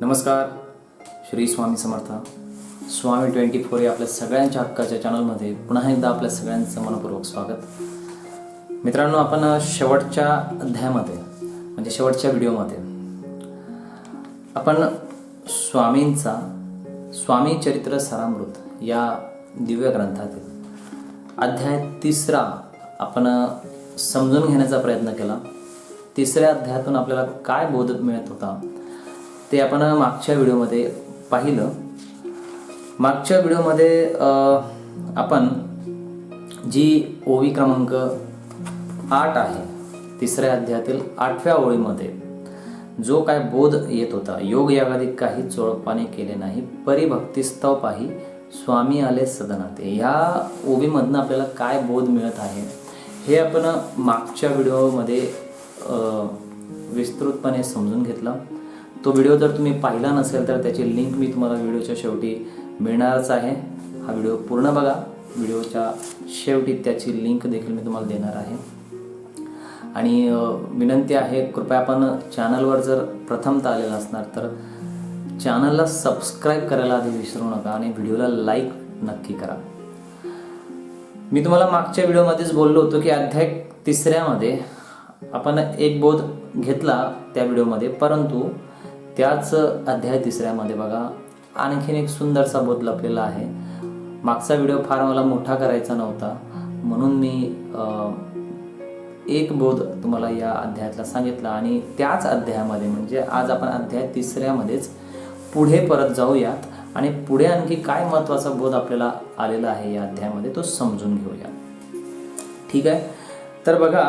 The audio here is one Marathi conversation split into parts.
नमस्कार श्री स्वामी समर्थ. स्वामी ट्वेंटी फोर या आपल्या सगळ्यांच्या हक्काच्या चॅनलमध्ये पुन्हा एकदा आपल्या सगळ्यांचं मनपूर्वक स्वागत. मित्रांनो आपण शेवटच्या अध्यायामध्ये म्हणजे शेवटच्या व्हिडिओमध्ये आपण स्वामींचा स्वामी चरित्र सारामृत या दिव्य ग्रंथातील अध्याय तिसरा आपण समजून घेण्याचा प्रयत्न केला. तिसऱ्या अध्यायातून आपल्याला काय बोध मिळत होता? ते आपण मागच्या व्हिडिओमध्ये पाहिलं. मागच्या व्हिडिओमध्ये आपण जी ओवी क्रमांक आठ आहे तिसऱ्या अध्यायातील आठव्या ओळीमध्ये जो काय बोध येत होता योग यागादी काही चोळपाने केले नाही परिभक्तिस्तव पाही स्वामी आले सदनाते. ह्या ओवीमधनं आपल्याला काय बोध मिळत आहे हे आपण मागच्या व्हिडिओमध्ये विस्तृतपणे समजून घेतलं. तो व्हिडिओ जर तुम्ही पाहिला नसेल तर त्याची लिंक मी तुम्हाला व्हिडिओच्या शेवटी मिळणारच आहे. हा व्हिडिओ पूर्ण बघा. व्हिडिओच्या शेवटी त्याची लिंक देखील मी तुम्हाला देणार आहे. आणि विनंती आहे कृपया आपण चॅनलवर जर प्रथमतः आलेला असणार तर चॅनलला सबस्क्राईब करायला आधी विसरू नका आणि व्हिडिओला लाईक नक्की करा. मी तुम्हाला मागच्या व्हिडिओमध्येच बोललो होतो की अध्याय तिसऱ्यामध्ये आपण एक बोध घेतला त्या व्हिडिओमध्ये परंतु त्याच अध्याय तिसऱ्यामध्ये बघा आणखीन एक सुंदरसा बोध लपलेला आहे. मागचा व्हिडिओ फार मला मोठा करायचा नव्हता म्हणून मी एक बोध तुम्हाला या अध्यायातला सांगितला. आणि त्याच अध्यायामध्ये म्हणजे आज आपण अध्याय तिसऱ्यामध्येच पुढे परत जाऊयात. आणि पुढे आणखी काय महत्त्वाचा बोध आपल्याला आलेला आहे या अध्यायामध्ये तो समजून घेऊया. ठीक आहे? तर बघा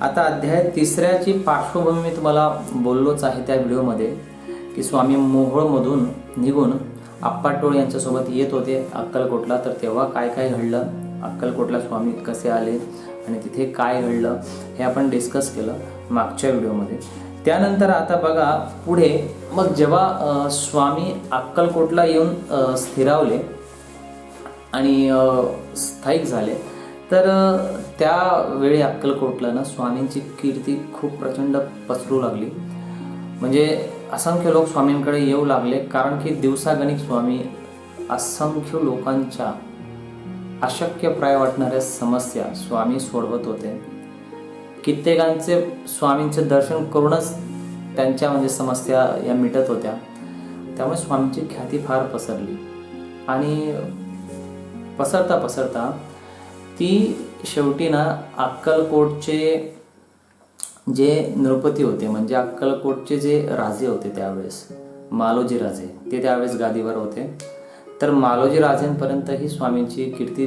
आता अध्याय तिसऱ्याची पार्श्वभूमी मी तुम्हाला बोललोच आहे त्या व्हिडिओमध्ये. की स्वामी मोहोळमधून निघून आप्पाटोळ यांच्यासोबत येत होते अक्कलकोटला. तर तेव्हा काय काय घडलं? अक्कलकोटला स्वामी कसे आले आणि तिथे काय घडलं? हे आपण डिस्कस केलं मागच्या व्हिडिओमध्ये. त्यानंतर आता बघा पुढे मग जेव्हा स्वामी अक्कलकोटला येऊन स्थिरावले आणि स्थायिक झाले तर त्यावेळी अक्कलकोटला ना स्वामींची कीर्ती खूप प्रचंड पसरू लागली. म्हणजे असंख्य लोक स्वामींकडे येऊ लागले कारण की दिवसागणिक स्वामी असंख्य लोकांच्या अशक्यप्राय वाटणाऱ्या समस्या स्वामी सोडवत होते. कित्येकांचे स्वामींचे दर्शन करूनच त्यांच्या म्हणजे समस्या या मिटत होत्या. त्यामुळे स्वामींची ख्याती फार पसरली. आणि पसरता पसरता ती शेवटी ना अक्कलकोटचे जे नृपती होते म्हणजे अक्कलकोटचे जे राजे होते त्यावेळेस मालोजी राजे ते त्यावेळेस गादीवर होते. तर मालोजी राजेंपर्यंत ही स्वामींची कीर्ती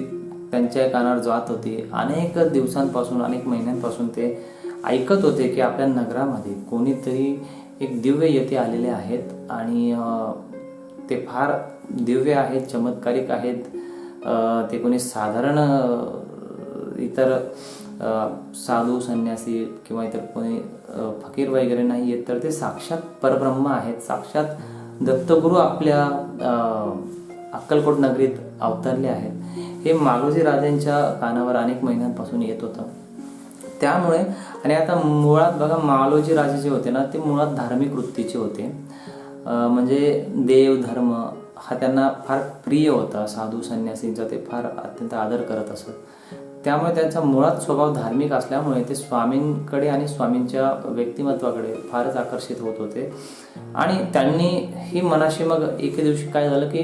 त्यांच्या कानावर जात होती. अनेक दिवसांपासून अनेक महिन्यांपासून ते ऐकत होते की आपल्या नगरामध्ये कोणीतरी एक दिव्य येथे आलेले आहेत आणि ते फार दिव्य आहेत चमत्कारिक आहेत. ते कोणी साधारण इतर साधू संन्यासी किंवा इतर कोणी फकीर वगैरे नाही आहेत तर ते साक्षात परब्रह्म आहेत. साक्षात दत्तगुरू आपल्या अक्कलकोट नगरीत अवतरले आहेत. हे मालोजी राजांच्या कानावर अनेक महिन्यांपासून येत होतं. त्यामुळे आणि आता मुळात बघा मालोजी राजे जे होते ना ते मुळात धार्मिक वृत्तीचे होते. म्हणजे देव धर्म हा त्यांना फार प्रिय होता. साधू संन्यासींचा ते फार अत्यंत आदर करत असत. त्यामुळे त्यांचा मुळात स्वभाव धार्मिक असल्यामुळे ते स्वामींकडे आणि स्वामींच्या व्यक्तिमत्वाकडे फारच आकर्षित होत होते. आणि त्यांनी ही मनाशी मग एके दिवशी काय झालं की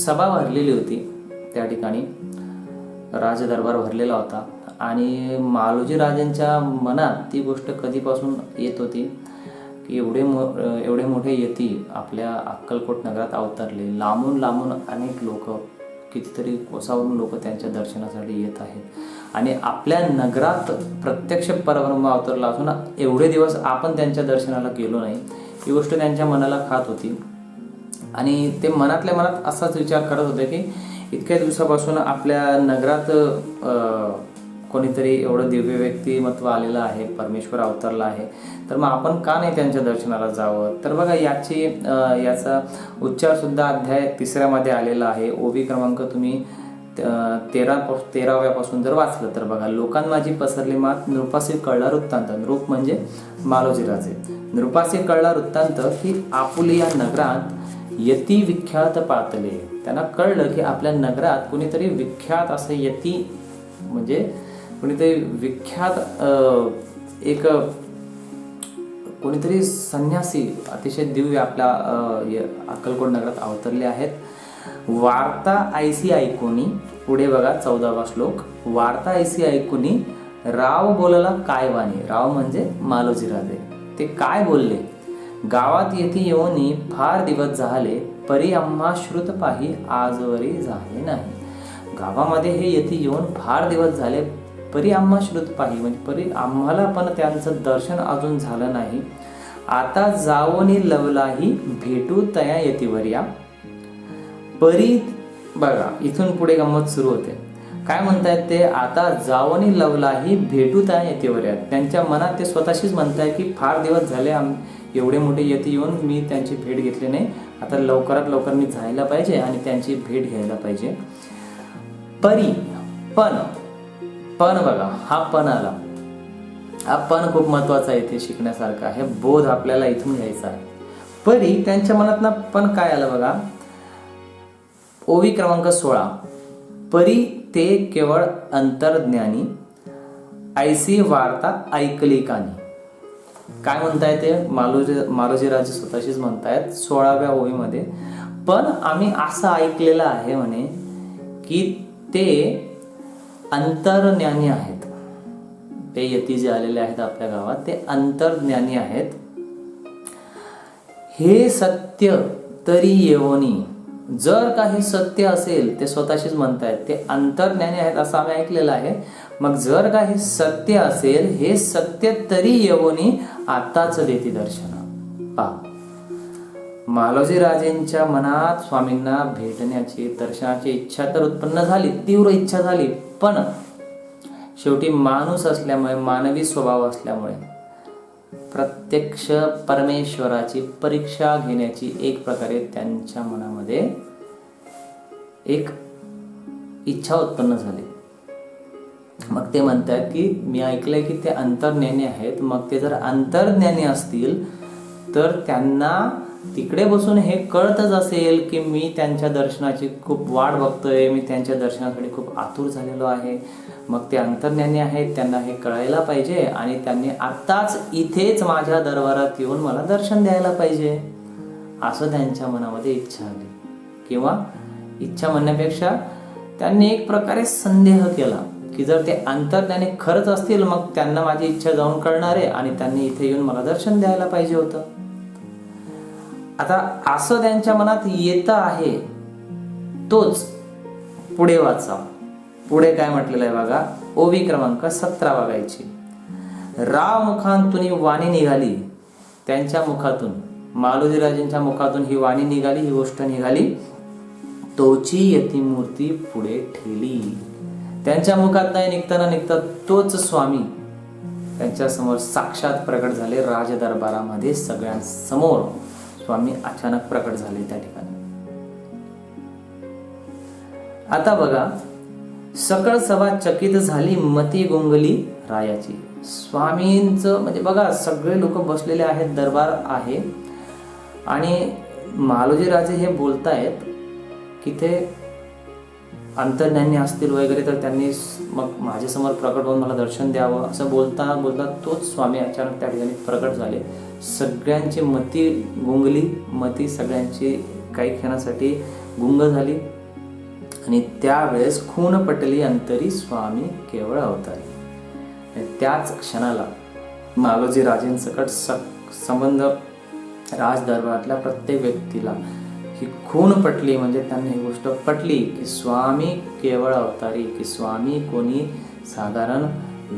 सभा भरलेली होती त्या ठिकाणी. राजदरबार भरलेला होता. आणि मालोजी राजांच्या मनात ती गोष्ट कधीपासून येत होती की एवढे मो एवढे मोठे यती आपल्या अक्कलकोट नगरात अवतरले. लांबून लांबून अनेक लोक कितीतरी कोसावरून लोक त्यांच्या दर्शनासाठी येत आहेत. आणि आपल्या नगरात प्रत्यक्ष परब्रह्म अवतरला असून एवढे दिवस आपण त्यांच्या दर्शनाला गेलो नाही. ही गोष्ट त्यांच्या मनाला खात होती. आणि ते मनातल्या मनात असाच विचार करत होते की इतक्या दिवसापासून आपल्या नगरात कोणीतरी एवढं दिव्य व्यक्तिमत्व आलेलं आहे परमेश्वर अवतरला आहे. तर मग आपण का नाही त्यांच्या दर्शनाला जावं? तर बघा याची याचा उच्चारसुद्धा अध्याय तिसऱ्यामध्ये आलेला आहे. ओबी क्रमांक तुम्ही तेरा तेराव्यापासून जर वाचलं तर बघा लोकांमाझी पसरली मात नृपासी कळला वृत्तांत. नृप म्हणजे मालोजीराजे. राजे कळला वृत्तांत की आपुले या नगरात यती विख्यात पातले. त्यांना कळलं की आपल्या नगरात कुणीतरी विख्यात असं यती म्हणजे कुणीतरी विख्यात एक कोणीतरी संन्यासी अतिशय दिव्य आपल्या य- अक्कलकोट नगरात अवतरले आहेत. वार्ता ऐसी ऐकुनी पुढे बघा चौदावा श्लोक. वार्ता ऐसी ऐकुनी राव बोलला काय वाणी? राव म्हणजे मालोजी राजे. ते काय बोलले? गावात येथे येऊनी फार दिवस झाले परी आम्हा श्रुत पाही आजवरी झाले नाही. गावामध्ये हे येथे येऊन फार दिवस झाले परी आम्हा श्रुत पाही म्हणजे परी आम्हाला पण त्यांचं दर्शन अजून झालं नाही. आता जावनी लवलाही भेटू तया येतीवर्या परी बघा इथून पुढे गंमत सुरू होते. काय म्हणतायत ते? आता जावनी लवलाही भेटू त्या येतेवर्या त्यांच्या मनात ते स्वतःशीच म्हणताय की फार दिवस झाले आम एवढे मोठे येते येऊन मी त्यांची भेट घेतली नाही. आता लवकरात लवकर मी जायला पाहिजे आणि त्यांची भेट घ्यायला पाहिजे. परी पण पण बघा हा पण आला. हा पण खूप महत्त्वाचा आहे इथे शिकण्यासारखा. आहे बोध आपल्याला इथून घ्यायचा आहे. परी त्यांच्या मनात ना पण काय आलं बघा? ओवी क्रमांक सोळा. परी ते केवळ अंतर्ज्ञानी. ऐसी वार्ता ऐकली कानी काय म्हणताय ते? मालोजी मालोजीराजे स्वतःशीच म्हणतायत सोळाव्या ओळीमध्ये पण आम्ही असं ऐकलेलं आहे म्हणे की ते अंतर्ज्ञानी आहेत. ते यती जे आलेले आहेत आपल्या गावात ते अंतर्ज्ञानी आहेत. हे सत्य तरी येवनी जर काही सत्य असेल ते स्वतःशीच म्हणतायत ते अंतर्ज्ञानी आहेत असं आम्ही ऐकलेलं आहे. मग जर काही सत्य असेल हे सत्य तरी येवनी आताच देते दर्शन. पा मालोजीराजेंच्या मनात स्वामींना भेटण्याची दर्शनाची इच्छा तर उत्पन्न झाली तीव्र इच्छा झाली. पण शेवटी माणूस असल्यामुळे मानवी स्वभाव असल्यामुळे प्रत्यक्ष परमेश्वराची परीक्षा घेण्याची एक प्रकारे त्यांच्या मनामध्ये एक इच्छा उत्पन्न झाली. मग ते म्हणतात की मी ऐकलंय की ते अंतर्ज्ञानी आहेत. मग ते जर अंतर्ज्ञानी असतील तर त्यांना तिकडे बसून हे कळतच असेल की मी त्यांच्या दर्शनाची खूप वाट बघतोय मी त्यांच्या दर्शनासाठी खूप आतुर झालेलो आहे. मग ते अंतर्ज्ञानी आहेत त्यांना हे कळायला पाहिजे आणि त्यांनी आत्ताच इथेच माझ्या दरबारात येऊन मला दर्शन द्यायला पाहिजे. असं त्यांच्या मनामध्ये इच्छा आली. किंवा इच्छा म्हणण्यापेक्षा त्यांनी एक प्रकारे संदेह केला की जर ते अंतर्ज्ञानी खरंच असतील मग त्यांना माझी इच्छा जाऊन कळणार आहे आणि त्यांनी इथे येऊन मला दर्शन द्यायला पाहिजे होतं. आता असं त्यांच्या मनात येतं आहे तोच पुढे वाचा. पुढे काय म्हटलेलं आहे बघा? ओवी क्रमांक सतरा बघायची. राव मुखांतून ही वाणी निघाली. त्यांच्या मुखातून मालोजीराजेंच्या मुखातून ही वाणी निघाली ही गोष्ट निघाली. तोची यती मूर्ती पुढे ठेली. त्यांच्या मुखात नाही निघताना निघता तोच स्वामी. त्यांच्यासमोर साक्षात प्रकट झाले राज दरबारामध्ये सगळ्यांसमोर. स्वामी अचानक प्रकट झाले त्या ठिकाणी. आता बघा सकळ सभा चकित झाली मती गोंगली रायाची. स्वामींचं म्हणजे बघा सगळे लोक बसलेले आहेत दरबार आहे. आणि मालोजी राजे हे बोलतायत की ते अंतर्ज्ञानी असतील वगैरे तर त्यांनी मग माझ्यासमोर प्रकट होऊन मला दर्शन द्यावं असं बोलता बोलता तोच स्वामी अचानक त्या ठिकाणी प्रकट झाले. सगळ्यांची मती गुंगली मती सगळ्यांची काही क्षणासाठी गुंग झाली. आणि त्यावेळेस खून पटली अंतरी स्वामी केवळ अवतारी. आणि त्याच क्षणाला मालोजी राजेंसकट स संबंध राजदरबारातल्या प्रत्येक व्यक्तीला ही खून पटली म्हणजे त्यांना ही गोष्ट पटली की स्वामी केवळ अवतारी की स्वामी कोणी साधारण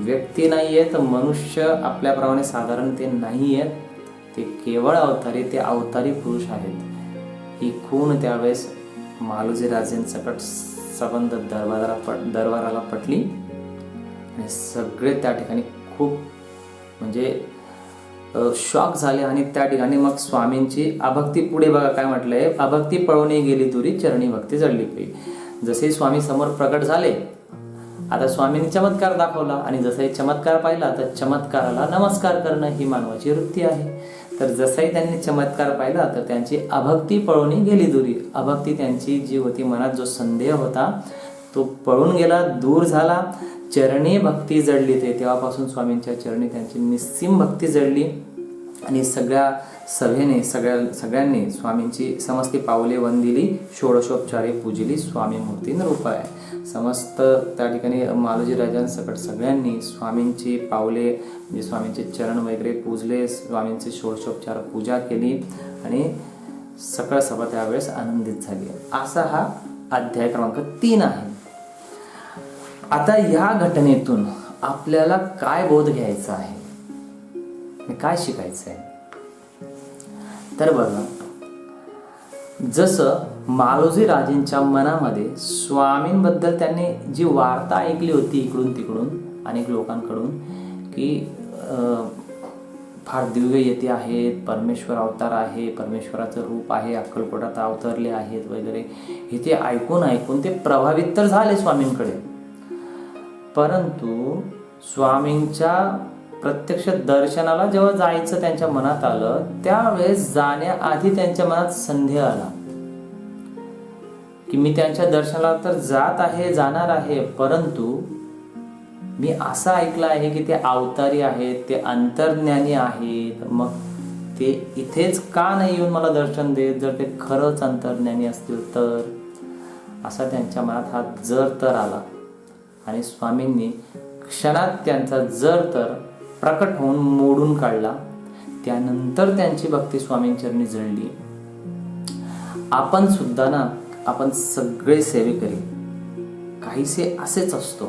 व्यक्ती नाही आहेत मनुष्य आपल्याप्रमाणे साधारण ते नाही आहेत ते केवळ अवतारी ते अवतारी पुरुष आहेत. ही खूण त्यावेळेस मालोजी राजेंसकट संबंध दरबाराला पट दरबाराला पटली. आणि सगळे त्या ठिकाणी खूप म्हणजे शॉक झाले आणि त्या ठिकाणी मग स्वामींची अभक्ती पुढे बघा काय म्हटलंय. अभक्ती पळवणे गेली दुरी चरणी भक्ती जडली पई जसे स्वामी समोर प्रकट झाले आता स्वामींनी चमत्कार दाखवला आणि जसंही चमत्कार पाहिला तर चमत्काराला नमस्कार करणं ही मानवाची वृत्ती आहे. तर जसंही त्यांनी चमत्कार पाहिला तर त्यांची अभक्ती पळूनही गेली दुरी. अभक्ती त्यांची जी होती मनात जो संदेह होता तो पळून गेला दूर झाला. चरणी भक्ती जडली ते. तेव्हापासून स्वामींच्या चरणी त्यांची निस्सीम भक्ती जडली. आणि सगळ्या सभेने सगळ्या सगळ्यांनी स्वामींची समस्ती पावले वन दिली षोडशोपचारे पूजली स्वामी मूर्ती रूप आहे. समस्त त्या ठिकाणी मालोजी राजांसकट सगळ्यांनी स्वामींची पावले म्हणजे स्वामींचे चरण वगैरे पूजले स्वामींचे षोडशोपचार पूजा केली आणि सकळ सभा त्यावेळेस आनंदित झाली. असा हा अध्याय क्रमांक तीन आहे. आता या घटनेतून आपल्याला काय बोध घ्यायचा आहे? काय शिकायचं आहे तर बघा जसं मालोजी राजेंच्या मनामध्ये स्वामींबद्दल त्यांनी जी वार्ता ऐकली होती इकडून तिकडून अनेक लोकांकडून की फार दिव्य येते आहेत परमेश्वर अवतार आहे परमेश्वराचं रूप आहे अक्कलकोटात अवतरले आहेत वगैरे हे ते ऐकून ऐकून ते प्रभावित तर झाले स्वामींकडे. परंतु स्वामींच्या प्रत्यक्ष दर्शनाला जेव्हा जायचं त्यांच्या मनात आलं त्यावेळेस जाण्याआधी त्यांच्या मनात संदेह आला. की मी त्यांच्या दर्शनाला तर जात आहे जाणार आहे परंतु मी असं ऐकलं आहे की ते अवतारी आहेत ते अंतर्ज्ञानी आहेत. मग ते इथेच का नाही येऊन मला दर्शन देत? जर ते खरंच अंतर्ज्ञानी असतील तर? असा त्यांच्या मनात हा जर तर आला. आणि स्वामींनी क्षणात त्यांचा जर तर प्रकट होऊन मोडून काढला. त्यानंतर त्यांची भक्ती स्वामींचरणी जळली. आपण सुद्धा ना आपण सगळे सेवेकरी. काहीसे असेच असतो.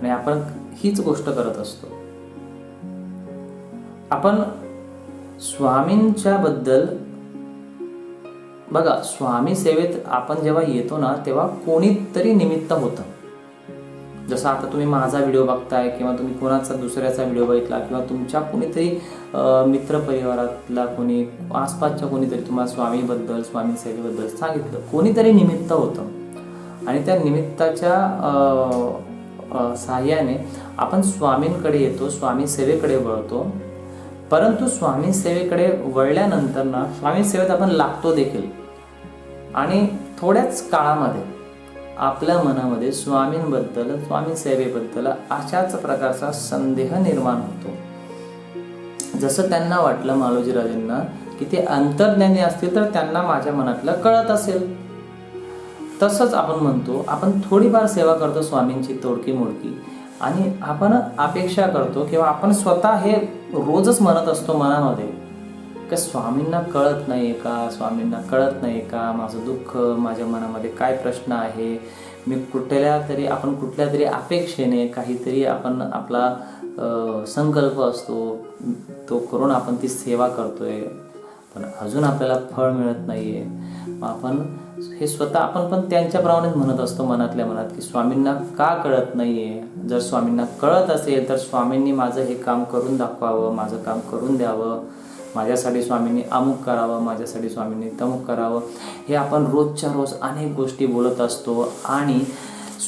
आणि आपण हीच गोष्ट करत असतो. आपण स्वामींच्या बद्दल बघा स्वामी सेवेत आपण जेव्हा येतो ना तेव्हा कोणीतरी निमित्त होतं. जसं आता तुम्ही माझा व्हिडिओ बघताय किंवा तुम्ही कोणाचा दुसऱ्याचा व्हिडिओ बघितला किंवा तुमच्या कोणीतरी मित्रपरिवारातला कोणी आसपासच्या कोणीतरी तुम्हाला स्वामीबद्दल स्वामी सेवेबद्दल सांगितलं. कोणीतरी निमित्त होतं. आणि त्या निमित्ताच्या सहाय्याने आपण स्वामींकडे येतो स्वामी सेवेकडे वळतो. परंतु स्वामी सेवेकडे वळल्यानंतर ना स्वामी सेवेत आपण लागतो देखील. आणि थोड्याच काळामध्ये आपल्या मनामध्ये स्वामींबद्दल स्वामी सेवेबद्दल अशाच प्रकारचा संदेह निर्माण होतो. जसं त्यांना वाटलं मालोजी राजेंना की ते अंतर्ज्ञानी असतील तर त्यांना माझ्या मनातलं कळत असेल. तसंच आपण म्हणतो आपण थोडीफार सेवा करतो स्वामींची तोडकी मोडकी. आणि आपण अपेक्षा करतो किंवा आपण स्वतः हे रोजच म्हणत असतो मनामध्ये का स्वामींना कळत नाही आहे का? स्वामींना कळत नाही का? माझं दुःख माझ्या मनामध्ये काय प्रश्न आहे? मी कुठल्या तरी आपण कुठल्या तरी अपेक्षेने काहीतरी आपण आपला संकल्प असतो तो करून आपण ती सेवा करतोय. पण अजून आपल्याला फळ मिळत नाहीये. मग आपण हे स्वतः आपण पण त्यांच्याप्रमाणेच म्हणत असतो मनातल्या मनात की स्वामींना का कळत नाही आहे जर स्वामींना कळत असेल तर स्वामींनी माझं हे काम करून दाखवावं माझं काम करून द्यावं. माझ्यासाठी स्वामींनी अमुक करावं माझ्यासाठी स्वामींनी तमुक करावं. हे आपण रोजच्या रोज अनेक गोष्टी बोलत असतो आणि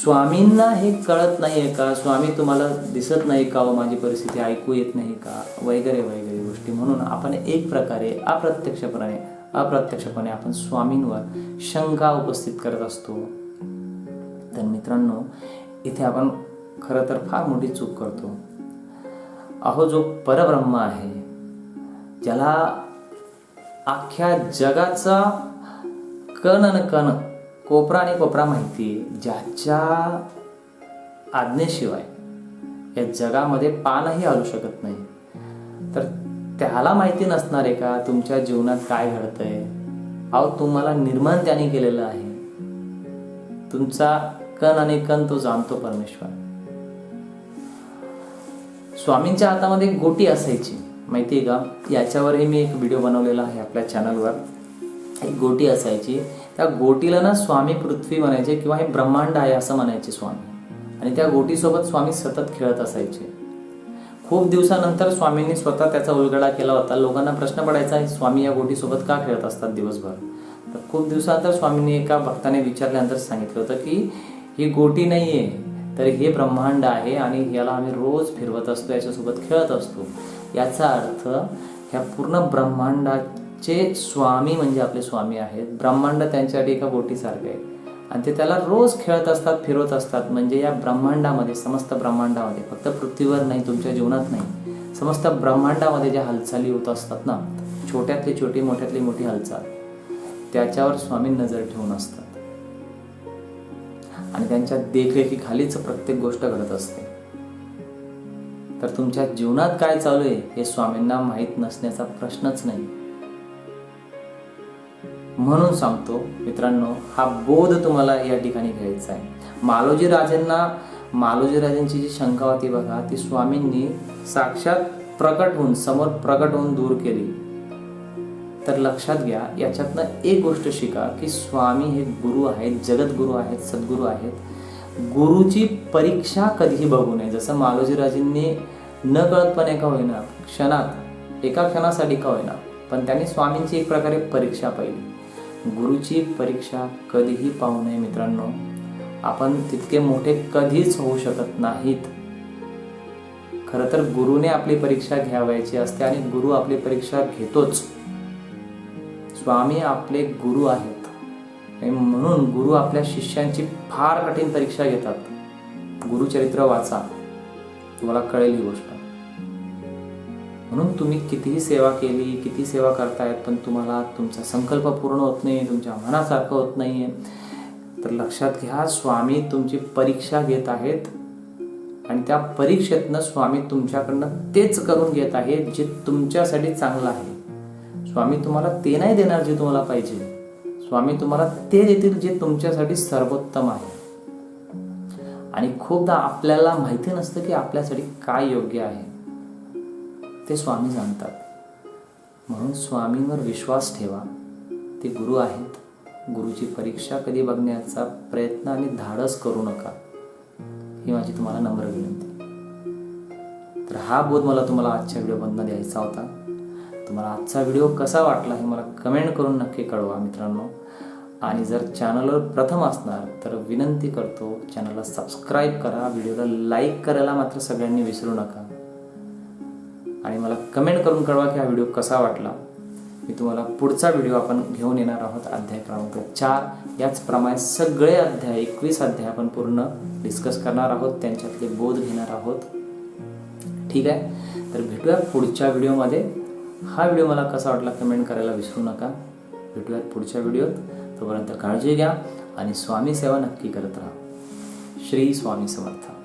स्वामींना हे कळत नाही आहे का? स्वामी तुम्हाला दिसत नाही का? व माझी परिस्थिती ऐकू येत नाही का? वगैरे वगैरे गोष्टी. म्हणून आपण एक प्रकारे अप्रत्यक्षपणे अप्रत्यक्षपणे आपण स्वामींवर शंका उपस्थित करत असतो. तर मित्रांनो इथे आपण खरं तर फार मोठी चूक करतो. अहो जो परब्रह्म आहे ज्याला अख्ख्या जगाचा कण न कण कोपरा आणि कोपरा माहिती आहे ज्याच्या आज्ञेशिवाय या जगामध्ये पानही आलू शकत नाही. तर त्याला माहिती नसणार आहे का तुमच्या जीवनात काय घडतंय? अहो तुम्हाला निर्माण त्याने केलेलं आहे. तुमचा कण आणि कण तो जाणतो परमेश्वर. स्वामींच्या हातामध्ये एक गोटी असायची. माहिती आहे का? याच्यावरही मी एक व्हिडिओ बनवलेला आहे आपल्या चॅनलवर एक गोटी असायची. त्या गोटीला ना स्वामी पृथ्वी म्हणायचे किंवा हे ब्रह्मांड आहे असं म्हणायचे स्वामी. आणि त्या गोटीसोबत स्वामी सतत खेळत असायचे. खूप दिवसानंतर स्वामींनी स्वतः त्याचा उलगडा केला होता. लोकांना प्रश्न पडायचा स्वामी या गोटीसोबत का खेळत असतात दिवसभर? तर खूप दिवसानंतर स्वामींनी एका भक्ताने विचारल्यानंतर सांगितलं होतं की ही गोटी नाही आहे तर हे ब्रह्मांड आहे आणि याला आम्ही रोज फिरवत असतो याच्यासोबत खेळत असतो. याचा अर्थ ह्या पूर्ण ब्रह्मांडाचे स्वामी म्हणजे आपले स्वामी आहेत. ब्रह्मांड त्यांच्यासाठी एका गोटीसारखे आहे. आणि ते त्याला रोज खेळत असतात फिरवत असतात. म्हणजे या ब्रह्मांडामध्ये समस्त ब्रह्मांडामध्ये फक्त पृथ्वीवर नाही तुमच्या जीवनात नाही समस्त ब्रह्मांडामध्ये ज्या हालचाली होत असतात ना छोट्यातली छोटी मोठ्यातली मोठी हालचाल त्याच्यावर स्वामी नजर ठेवून असतात. आणि त्यांच्या देखरेखीखालीच प्रत्येक गोष्ट घडत असते. तर तुमच्या जीवनात काय चालू आहे हे स्वामींना माहीत नसण्याचा प्रश्नच नाही. म्हणून सांगतो मित्रांनो हा बोध तुम्हाला या ठिकाणी घ्यायचा आहे. मालोजी राजेंना मालोजी राजेंची जी शंका होती बघा ती स्वामींनी साक्षात प्रकट होऊन समोर प्रकट होऊन दूर केली. तर लक्षात घ्या याच्यातनं एक गोष्ट शिका की स्वामी हे गुरु आहेत जगद्गुरू आहेत सद्गुरू आहेत. गुरुची परीक्षा कधीही बघू नये. जसं मालोजीराजेंनी न कळतपणे का होईना क्षणात एका क्षणासाठी का होईना पण त्यांनी स्वामींची एक प्रकारे परीक्षा पाहिली. गुरुची परीक्षा कधीही पाहू नये मित्रांनो. आपण तितके मोठे कधीच होऊ शकत नाहीत. खरं तर गुरुने आपली परीक्षा घ्यावायची असते आणि गुरु आपली परीक्षा घेतोच. स्वामी आपले गुरु आहेत. आणि म्हणून गुरु आपल्या शिष्यांची फार कठीण परीक्षा घेतात. गुरुचरित्र वाचा. तुम्हाला कळेल ही गोष्ट. म्हणून तुम्ही कितीही सेवा केली किती सेवा करतायत पण तुम्हाला तुमचा संकल्प पूर्ण होत नाही तुमच्या मनासारखं होत नाही आहे तर लक्षात घ्या स्वामी तुमची परीक्षा घेत आहेत आणि त्या परीक्षेतनं स्वामी तुमच्याकडनं तेच करून घेत आहेत जे तुमच्यासाठी चांगलं आहे. स्वामी तुम्हाला ते नाही देणार जे तुम्हाला पाहिजे. स्वामी तुम्हाला ते देतील जे तुमच्यासाठी सर्वोत्तम आहे. आणि खूपदा आपल्याला माहिती नसतं की आपल्यासाठी काय योग्य आहे. ते स्वामी जाणतात म्हणून स्वामींवर विश्वास ठेवा. ते गुरु आहेत. गुरुची परीक्षा कधी बघण्याचा प्रयत्न आणि धाडस करू नका. ही माझी तुम्हाला नम्र विनंती. तर हा बोध मला तुम्हाला आजच्या व्हिडिओमधनं द्यायचा होता. तुम्हाला आजचा व्हिडिओ कसा वाटला हे मला कमेंट करून नक्की कळवा मित्रांनो. आणि जर चॅनलवर प्रथम असणार तर विनंती करतो चॅनलला सबस्क्राईब करा व्हिडिओला लाईक करायला मात्र सगळ्यांनी विसरू नका. आणि मला कमेंट करून कळवा की हा व्हिडिओ कसा वाटला. मी तुम्हाला पुढचा व्हिडिओ आपण घेऊन येणार आहोत अध्याय क्रमांक चार. याचप्रमाणे सगळे अध्याय एकवीस अध्याय आपण पूर्ण डिस्कस करणार आहोत त्यांच्यातले बोध घेणार आहोत. ठीक आहे? तर भेटूया पुढच्या व्हिडिओमध्ये. हा व्हिडिओ मला कसा वाटला कमेंट करायला विसरू नका. भेटूयात पुढच्या व्हिडिओत. तोपर्यंत काळजी घ्या आणि स्वामी सेवा नक्की करत राहा. श्री स्वामी समर्थ.